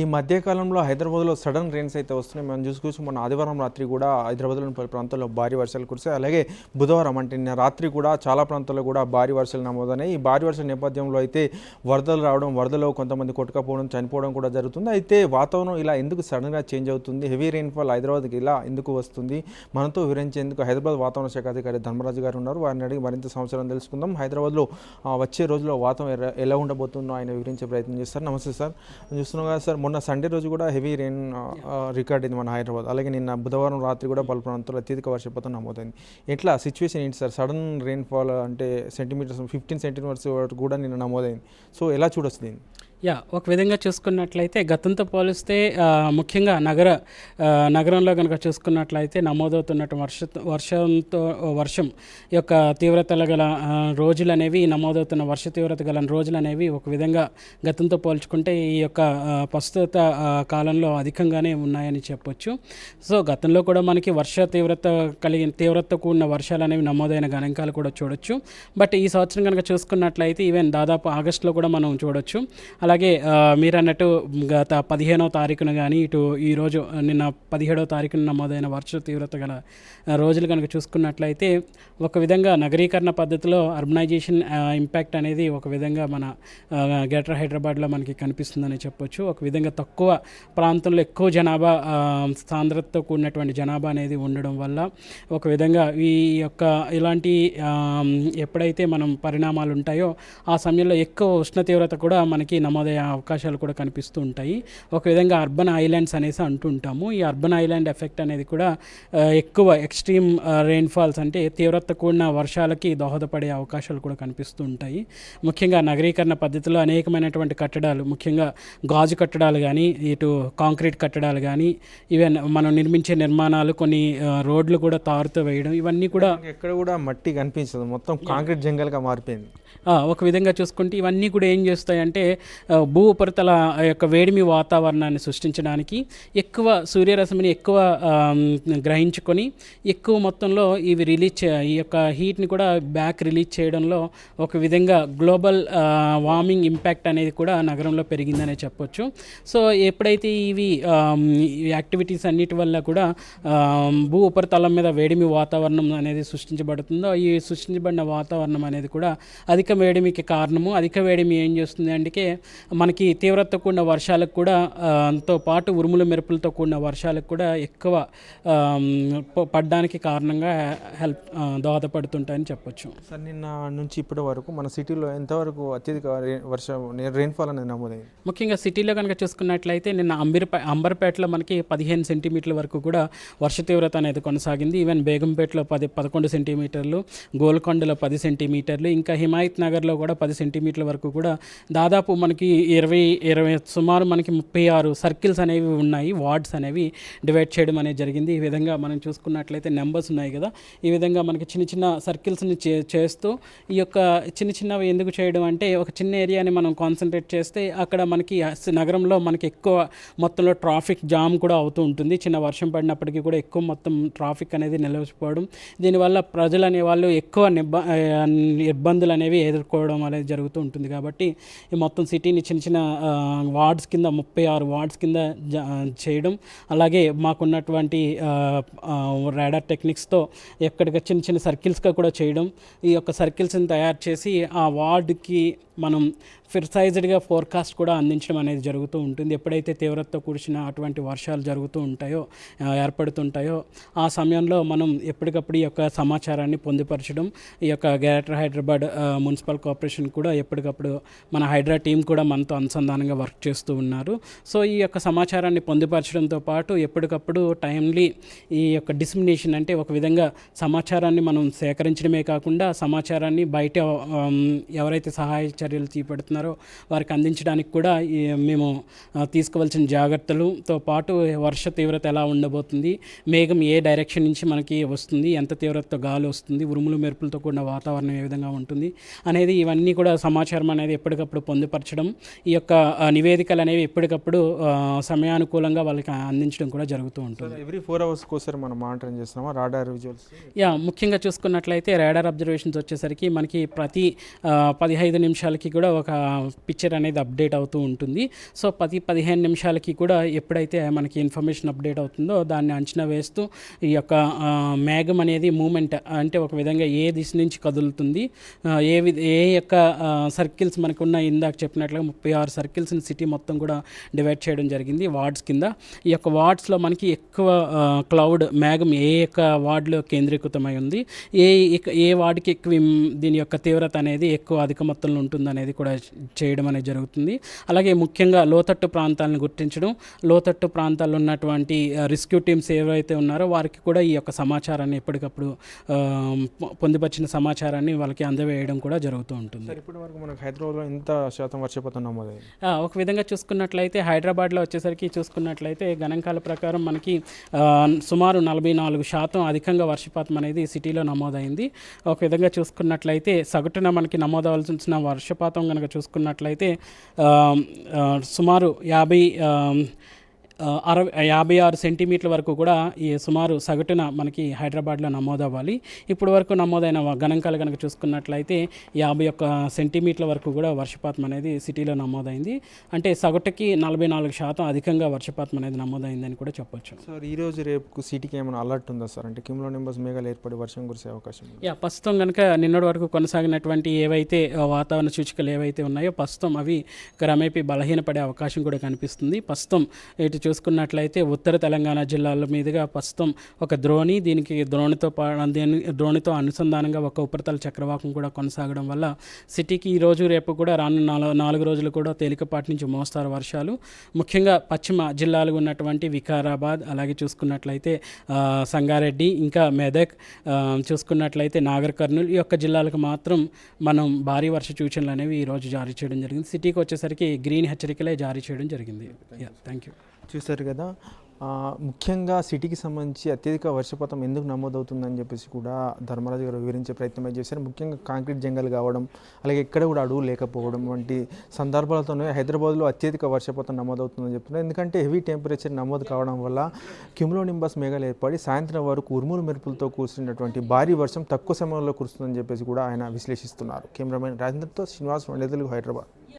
ఈ మధ్యకాలంలో హైదరాబాద్లో సడన్ రెయిన్స్ అయితే వస్తున్నాయి. మనం చూసుకోవచ్చు మొన్న ఆదివారం రాత్రి కూడా హైదరాబాద్లోని పలు ప్రాంతాల్లో భారీ వర్షాలు కురిసాయి అలాగే బుధవారం అంటే నిన్న రాత్రి కూడా చాలా ప్రాంతాల్లో కూడా భారీ వర్షాలు నమోదైనాయి. ఈ భారీ వర్షాల నేపథ్యంలో అయితే వరదలు రావడం వరదలో కొంతమంది కొట్టుకపోవడం చనిపోవడం కూడా జరుగుతుంది. అయితే వాతావరణం ఇలా ఎందుకు సడన్గా చేంజ్ అవుతుంది? హెవీ రెయిన్ఫాల్ హైదరాబాద్కి ఇలా ఎందుకు వస్తుంది? మనతో వివరించేందుకు హైదరాబాద్ వాతావరణ శాఖ అధికారి ధర్మరాజు గారు ఉన్నారు. వారిని అడిగి మరింత సంవత్సరం తెలుసుకుందాం. హైదరాబాద్లో వచ్చే రోజుల్లో వాతావరణం ఎలా ఉండబోతుందో ఆయన వివరించే ప్రయత్నం చేస్తారు. నమస్తే సార్. చూస్తున్నాం కదా సార్ మొన్న సండే రోజు కూడా హెవీ రెయిన్ రికార్డ్ అయింది మన హైదరాబాద్. అలాగే నిన్న బుధవారం రాత్రి కూడా పలు ప్రాంతాల్లో అత్యధిక వర్షపాతం నమోదైంది. ఎట్లా? సిచ్యువేషన్ ఏంటి సార్? సడన్ రెయిన్ఫాల్ అంటే సెంటీమీటర్స్ ఫిఫ్టీన్ సెంటీమీటర్స్ వరకు కూడా నిన్న నమోదైంది. సో ఎలా చూడొచ్చు దీన్ని? యా ఒక విధంగా చూసుకున్నట్లయితే గతంతో పోలిస్తే ముఖ్యంగా నగర నగరంలో కనుక చూసుకున్నట్లయితే నమోదవుతున్నట్టు వర్ష వర్షంతో వర్షం యొక్క తీవ్రతల గల రోజులు అనేవి నమోదవుతున్న వర్ష తీవ్రత గల రోజులు అనేవి ఒక విధంగా గతంతో పోల్చుకుంటే ఈ యొక్క ప్రస్తుత కాలంలో అధికంగానే ఉన్నాయని చెప్పొచ్చు. సో గతంలో కూడా మనకి వర్ష తీవ్రత కలిగిన తీవ్రత కూడిన వర్షాలు అనేవి నమోదైన గణాంకాలు కూడా చూడొచ్చు. బట్ ఈ సంవత్సరం కనుక చూసుకున్నట్లయితే ఈవెన్ దాదాపు ఆగస్టులో కూడా మనం చూడొచ్చు. అలాగే మీరు అన్నట్టు గత పదిహేనవ తారీఖున కానీ ఇటు ఈరోజు నిన్న పదిహేడో తారీఖున నమోదైన వర్ష తీవ్రత గల రోజులు కనుక చూసుకున్నట్లయితే ఒక విధంగా నగరీకరణ పద్ధతిలో అర్బనైజేషన్ ఇంపాక్ట్ అనేది ఒక విధంగా మన గ్రేటర్ హైదరాబాద్లో మనకి కనిపిస్తుందని చెప్పొచ్చు. ఒక విధంగా తక్కువ ప్రాంతంలో ఎక్కువ జనాభా సాంద్రతతో కూడినటువంటి జనాభా అనేది ఉండడం వల్ల ఒక విధంగా ఈ యొక్క ఇలాంటి ఎప్పుడైతే మనం పరిణామాలు ఉంటాయో ఆ సమయంలో ఎక్కువ ఉష్ణ తీవ్రత కూడా మనకి నమోదయ్యే అవకాశాలు కూడా కనిపిస్తూ ఉంటాయి. ఒక విధంగా అర్బన్ ఐలాండ్స్ అనేసి అంటుంటాము ఈ అర్బన్ ఐలాండ్ ఎఫెక్ట్ అనేది కూడా ఎక్కువ ఎక్స్ట్రీమ్ రెయిన్ఫాల్స్ అంటే తీవ్రత కూడిన వర్షాలకి దోహదపడే అవకాశాలు కూడా కనిపిస్తూ ఉంటాయి. ముఖ్యంగా నగరీకరణ పద్ధతిలో అనేకమైనటువంటి కట్టడాలు ముఖ్యంగా గాజు కట్టడాలు కానీ ఇటు కాంక్రీట్ కట్టడాలు కానీ ఈవెన్ మనం నిర్మించే నిర్మాణాలు కొన్ని రోడ్లు కూడా తారుతో వేయడం ఇవన్నీ కూడా ఎక్కడ కూడా మట్టి కనిపించదు. మొత్తం కాంక్రీట్ జంగల్గా మారిపోయింది. ఒక విధంగా చూసుకుంటే ఇవన్నీ కూడా ఏం చేస్తాయంటే భూ ఉపరితల యొక్క వేడిమి వాతావరణాన్ని సృష్టించడానికి ఎక్కువ సూర్యరశ్మిని ఎక్కువ గ్రహించుకొని ఎక్కువ మొత్తంలో ఇవి రిలీజ్ చే ఈ యొక్క హీట్ని కూడా బ్యాక్ రిలీజ్ చేయడంలో ఒక విధంగా గ్లోబల్ వార్మింగ్ ఇంపాక్ట్ అనేది కూడా నగరంలో పెరిగిందనే చెప్పొచ్చు. సో ఎప్పుడైతే ఇవి యాక్టివిటీస్ అన్నిటి వల్ల కూడా భూ ఉపరితలం మీద వేడిమి వాతావరణం అనేది సృష్టించబడుతుందో ఈ సృష్టించబడిన వాతావరణం అనేది కూడా అది అధిక వేడిమికి కారణము అధిక వేడిమి ఏం చేస్తుంది అంటే మనకి తీవ్రత కూడిన వర్షాలకు కూడా ఆ, తో పాటు ఉరుములు మెరుపులతో కూడిన వర్షాలకు కూడా ఎక్కువ పడ్డానికి కారణంగా హెల్ప్ దోహదపడుతుంటాయని చెప్పొచ్చు. సార్ నిన్న నుంచి ఇప్పటి వరకు మన సిటీలో ఎంతవరకు అత్యధిక వర్షం రెయిన్ఫాల్ అనేది నమోదైంది? ముఖ్యంగా సిటీలో కనుక చూసుకున్నట్లయితే నిన్న అంబిరపై అంబర్పేటలో మనకి పదిహేను సెంటీమీటర్ల వరకు కూడా వర్ష తీవ్రత అనేది కొనసాగింది. ఈవెన్ బేగంపేటలో పది పదకొండు సెంటీమీటర్లు గోల్కొండలో పది సెంటీమీటర్లు ఇంకా హిమాయత్ నగర్లో కూడా పది సెంటీమీటర్ల వరకు కూడా దాదాపు మనకి ఇరవై ఇరవై సుమారు మనకి ముప్పై ఆరు సర్కిల్స్ అనేవి ఉన్నాయి. వార్డ్స్ అనేవి డివైడ్ చేయడం అనేది జరిగింది. ఈ విధంగా మనం చూసుకున్నట్లయితే నెంబర్స్ ఉన్నాయి కదా. ఈ విధంగా మనకి చిన్న చిన్న సర్కిల్స్ని చే చేస్తూ ఈ యొక్క చిన్న చిన్నవి ఎందుకు చేయడం అంటే ఒక చిన్న ఏరియాని మనం కాన్సన్ట్రేట్ చేస్తే అక్కడ మనకి నగరంలో మనకి ఎక్కువ మొత్తంలో ట్రాఫిక్ జామ్ కూడా అవుతూ ఉంటుంది. చిన్న వర్షం పడినప్పటికీ కూడా ఎక్కువ మొత్తం ట్రాఫిక్ అనేది నిలవకపోవడం. దీనివల్ల ప్రజలు అనేవాళ్ళు ఎక్కువ నిబ్బ ఇబ్బందులు అనేవి ఎదుర్కోవడం అనేది జరుగుతూ ఉంటుంది కాబట్టి ఈ మొత్తం సిటీని చిన్న చిన్న వార్డ్స్ కింద ముప్పై ఆరు వార్డ్స్ కింద చేయడం. అలాగే మాకున్నటువంటి రాడార్ టెక్నిక్స్తో ఎక్కడికి చిన్న చిన్న సర్కిల్స్గా కూడా చేయడం. ఈ యొక్క సర్కిల్స్ని తయారు చేసి ఆ వార్డ్కి మనం ఫిర్సైజ్డ్గా ఫోర్కాస్ట్ కూడా అందించడం అనేది జరుగుతూ ఉంటుంది. ఎప్పుడైతే తీవ్రతతో కూర్చిన అటువంటి వర్షాలు జరుగుతూ ఉంటాయో ఏర్పడుతుంటాయో ఆ సమయంలో మనం ఎప్పటికప్పుడు ఈ యొక్క సమాచారాన్ని పొందుపరచడం ఈ యొక్క గ్రేటర్ హైదరాబాద్ మున్సిపల్ కార్పొరేషన్ కూడా ఎప్పటికప్పుడు మన హైడ్రా టీం కూడా మనతో అనుసంధానంగా వర్క్ చేస్తూ ఉన్నారు. సో ఈ యొక్క సమాచారాన్ని పొందుపరచడంతో పాటు ఎప్పటికప్పుడు టైమ్లీ ఈ యొక్క డిస్మినేషన్ అంటే ఒక విధంగా సమాచారాన్ని మనం సేకరించడమే కాకుండా సమాచారాన్ని బయట ఎవరైతే సహాయ చర్యలు చేపడుతున్నారో వారికి అందించడానికి కూడా ఈ మేము తీసుకోవాల్సిన జాగ్రత్తలతో పాటు వర్ష తీవ్రత ఎలా ఉండబోతుంది మేఘం ఏ డైరెక్షన్ నుంచి మనకి వస్తుంది ఎంత తీవ్రతతో గాలి వస్తుంది ఉరుములు మెరుపులతో కూడిన వాతావరణం ఏ విధంగా ఉంటుంది అనేది ఇవన్నీ కూడా సమాచారం అనేది ఎప్పటికప్పుడు పొందుపరచడం ఈ యొక్క నివేదికలు అనేవి ఎప్పటికప్పుడు సమయానుకూలంగా వాళ్ళకి అందించడం కూడా జరుగుతూ ఉంటుంది. ఎవ్రీ ఫోర్ అవర్స్కి ఒకసారి మనం మానిటరింగ్ చేస్తున్నామా? రాడార్ విజువల్స్ యా ముఖ్యంగా చూసుకున్నట్లయితే రాడార్ అబ్జర్వేషన్స్ వచ్చేసరికి మనకి ప్రతి పదిహైదు నిమిషాలకి కూడా ఒక పిక్చర్ అనేది అప్డేట్ అవుతూ ఉంటుంది. సో ప్రతి పదిహేను నిమిషాలకి కూడా ఎప్పుడైతే మనకి ఇన్ఫర్మేషన్ అప్డేట్ అవుతుందో దాన్ని అంచనా వేస్తూ ఈ యొక్క మేఘం అనేది మూమెంట్ అంటే ఒక విధంగా ఏ దిశ నుంచి కదులుతుంది ఏ ఏ యొక్క సర్కిల్స్ మనకున్న ఇందాక చెప్పినట్లుగా ముప్పై ఆరు సర్కిల్స్ని సిటీ మొత్తం కూడా డివైడ్ చేయడం జరిగింది వార్డ్స్ కింద. ఈ యొక్క వార్డ్స్లో మనకి ఎక్కువ క్లౌడ్ మేఘం ఏ యొక్క వార్డులో కేంద్రీకృతమై ఉంది? ఏ ఏ వార్డుకి ఎక్కువ దీని యొక్క తీవ్రత అనేది ఎక్కువ అధిక మొత్తంలో ఉంటుంది అనేది కూడా చేయడం అనేది జరుగుతుంది. అలాగే ముఖ్యంగా లోతట్టు ప్రాంతాలను గుర్తించడం. లోతట్టు ప్రాంతాల్లో ఉన్నటువంటి రెస్క్యూ టీమ్స్ ఏవైతే ఉన్నారో వారికి కూడా ఈ యొక్క సమాచారాన్ని ఎప్పటికప్పుడు పొందుపరిచిన సమాచారాన్ని వాళ్ళకి అందవేయడం కూడా జరుగుతూ ఉంటుంది. ఇప్పటి వరకు మనకు హైదరాబాద్లో ఎంత శాతం వర్షపాతం నమోదైంది ఒక విధంగా చూసుకున్నట్లయితే హైదరాబాద్లో వచ్చేసరికి చూసుకున్నట్లయితే గణాంకాల ప్రకారం మనకి సుమారు నలభై నాలుగు శాతం అధికంగా వర్షపాతం అనేది సిటీలో నమోదైంది. ఒక విధంగా చూసుకున్నట్లయితే సగటున మనకి నమోదవలసిన వర్షపాతం కనుక చూసుకున్నట్లయితే సుమారు యాభై అరవై యాభై ఆరు సెంటీమీటర్ల వరకు కూడా ఈ సుమారు సగటున మనకి హైదరాబాద్లో నమోదవ్వాలి. ఇప్పుడు వరకు నమోదైన గణాంకాలు కనుక చూసుకున్నట్లయితే యాభై ఒక్క సెంటీమీటర్ల వరకు కూడా వర్షపాతం అనేది సిటీలో నమోదైంది. అంటే సగటుకి నలభై నాలుగు శాతం అధికంగా వర్షపాతం అనేది నమోదైందని కూడా చెప్పొచ్చు. సార్ ఈ రోజు రేపు సిటీకి ఏమైనా అలర్ట్ ఉందా సార్? అంటే కిమ్లో నెంబర్స్ మేఘాలు ఏర్పడి వర్షం కురిసే అవకాశం ఉంది? యా ప్రస్తుతం కనుక నిన్నటి వరకు కొనసాగినటువంటి ఏవైతే వాతావరణ సూచికలు ఏవైతే ఉన్నాయో ప్రస్తుతం అవి క్రమేపీ బలహీనపడే అవకాశం కూడా కనిపిస్తుంది. ప్రస్తుతం ఇటు చూసుకున్నట్లయితే ఉత్తర తెలంగాణ జిల్లాల మీదుగా ప్రస్తుతం ఒక ద్రోణి దీనికి ద్రోణితో దీని ద్రోణితో అనుసంధానంగా ఒక ఉపరితల చక్రవాకం కూడా కొనసాగడం వల్ల సిటీకి ఈరోజు రేపు కూడా రాను నాలుగు నాలుగు రోజులు కూడా తేలికపాటి నుంచి మోస్తారు వర్షాలు. ముఖ్యంగా పశ్చిమ జిల్లాలు ఉన్నటువంటి వికారాబాద్ అలాగే చూసుకున్నట్లయితే సంగారెడ్డి ఇంకా మెదక్ చూసుకున్నట్లయితే నాగర్ కర్నూలు ఈ యొక్క జిల్లాలకు మాత్రం మనం భారీ వర్ష సూచనలు అనేవి ఈరోజు జారీ చేయడం జరిగింది. సిటీకి వచ్చేసరికి గ్రీన్ హెచ్చరికలే జారీ చేయడం జరిగింది. థ్యాంక్ యూ చూశారు కదా ముఖ్యంగా సిటీకి సంబంధించి అత్యధిక వర్షపాతం ఎందుకు నమోదవుతుందని చెప్పేసి కూడా ధర్మరాజు గారు వివరించే ప్రయత్నం చేశారు. ముఖ్యంగా కాంక్రీట్ జంగల్ కావడం అలాగే ఎక్కడ కూడా అడుగు లేకపోవడం వంటి సందర్భాలతోనే హైదరాబాద్లో అత్యధిక వర్షపాతం నమోదవుతుందని చెప్తున్నారు. ఎందుకంటే హెవీ టెంపరేచర్ నమోదు కావడం వల్ల క్యుములో నింబస్ మేఘాలు ఏర్పడి సాయంత్రం వరకు ఉరుములు మెరుపులతో కూర్చున్నటువంటి భారీ వర్షం తక్కువ సమయంలో కురుస్తుందని చెప్పేసి కూడా ఆయన విశ్లేషిస్తున్నారు. కెమెరామెన్ రాజేంద్రతో శ్రీనివాస్ వండేదలు హైదరాబాద్.